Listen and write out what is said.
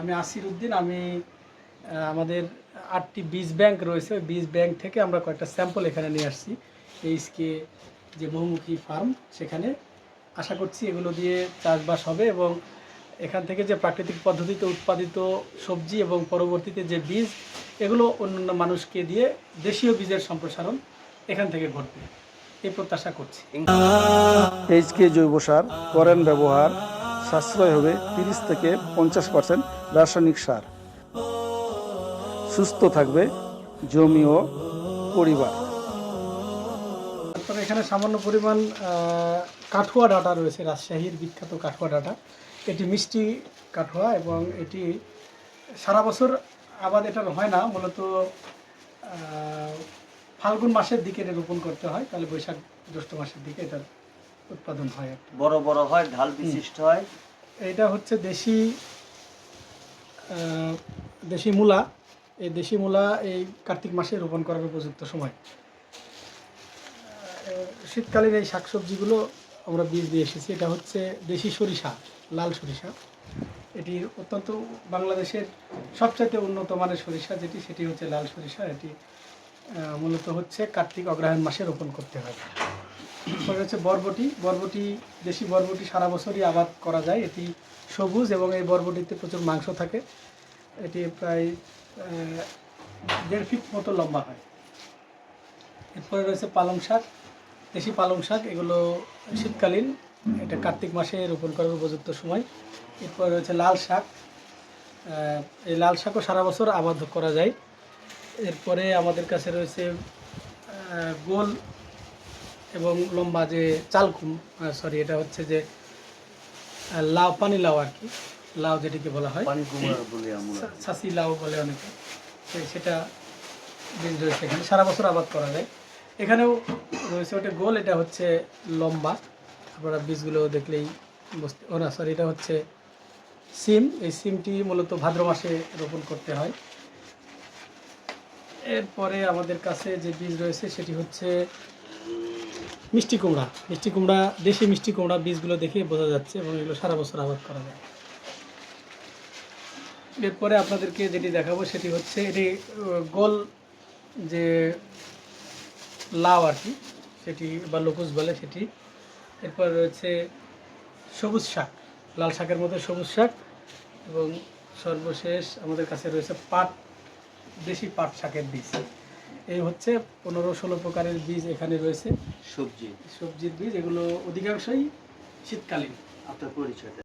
আমি আসির উদ্দিন, আমি আমাদের আটটি বীজ ব্যাংক রয়েছে। ওই বীজ ব্যাংক থেকে আমরা কয়েকটা স্যাম্পল এখানে নিয়ে আসছি। এইচকে যে বহুমুখী ফার্ম, সেখানে আশা করছি এগুলো দিয়ে চাষবাস হবে এবং এখান থেকে যে প্রাকৃতিক পদ্ধতিতে উৎপাদিত সবজি এবং পরবর্তীতে যে বীজ, এগুলো অন্যান্য মানুষকে দিয়ে দেশীয় বীজের সম্প্রসারণ এখান থেকে ঘটবে। এই প্রত্যাশা করছি। এইচকে জৈব সার, করেন ব্যবহার। সাশ্রয় হবে তিরিশ থেকে পঞ্চাশ পার্সেন্ট রাসায়নিক সার। সুস্থ থাকবে জমি ও পরিবার। এখানে সামান্য পরিমাণ কাঠুয়া ডাটা রয়েছে, রাজশাহীর বিখ্যাত কাঠুয়া ডাটা। এটি মিষ্টি কাঠুয়া এবং এটি সারা বছর আবাদ এটার হয় না, মূলত ফাল্গুন মাসের দিকে এটা রোপণ করতে হয়, তাহলে বৈশাখ জ্যৈষ্ঠ মাসের দিকে এটার উৎপাদন হয় বড় বড় হয় ঢাল বিশিষ্ট হয়। এটা হচ্ছে দেশি দেশি মূলা। এই দেশি মূলা এই কার্তিক মাসে রোপণ করার উপযুক্ত সময়। শীতকালীন এই শাকসবজিগুলো আমরা বীজ দিয়ে এসেছি। এটা হচ্ছে দেশি সরিষা লাল সরিষা। এটি অত্যন্ত বাংলাদেশের সবচাইতে উন্নত মানের সরিষা যেটি সেটি হচ্ছে লাল সরিষা। এটি মূলত হচ্ছে কার্তিক অগ্রহায়ণ মাসে রোপণ করতে হয়। তারপরে হচ্ছে বরবটি। বরবটি, দেশি বরবটি সারা বছরই আবাদ করা যায়। এটি সবুজ এবং এই বরবটিতে প্রচুর মাংস থাকে। এটি প্রায় দেড় ফিট মতো লম্বা হয়। এরপরে রয়েছে পালং শাক। দেশি পালং শাক, এগুলো শীতকালীন। এটা কার্তিক মাসে রোপণ করার উপযুক্ত সময়। এরপরে রয়েছে লাল শাক। এই লাল শাকও সারা বছর আবাদ করা যায়। এরপরে আমাদের কাছে রয়েছে গোল এবং লম্বা যে চালকুম সরি এটা হচ্ছে যে লাউ পানি লাউ আর কি। লাউ যেটিকে বলা হয়। ছাসি লাউ বলে অনেকে। সেটা বীজ রয়েছে এখানে। সারা বছর আবাদ করা যায়। এখানেও রয়েছে ওটা গোল এটা হচ্ছে লম্বা। আপনারা বীজগুলো দেখলেই বুঝতে ও না সরি এটা হচ্ছে সিম। এই সিমটি মূলত ভাদ্র মাসে রোপণ করতে হয়। এরপরে আমাদের কাছে যে বীজ রয়েছে সেটি হচ্ছে মিষ্টি কুমড়া মিষ্টি কুমড়া, দেশি মিষ্টি কুমড়া বীজগুলো দেখে বোঝা যাচ্ছে এবং এগুলো সারা বছর আবাদ করা যায়। এরপরে আপনাদেরকে যেটি দেখাবো সেটি হচ্ছে এটি গোল যে লাউ আর কি, সেটি বা লোকুস বলে সেটি। এরপর রয়েছে সবুজ শাক, লাল শাকের মধ্যে সবুজ শাক এবং সর্বশেষ আমাদের কাছে রয়েছে পাট, দেশি পাট শাকের বীজ। এই হচ্ছে পনেরো ষোলো প্রকারের বীজ এখানে রয়েছে। সবজি। সবজির বীজ এগুলো অধিকাংশই শীতকালীন। আপনার পরিচয়টা?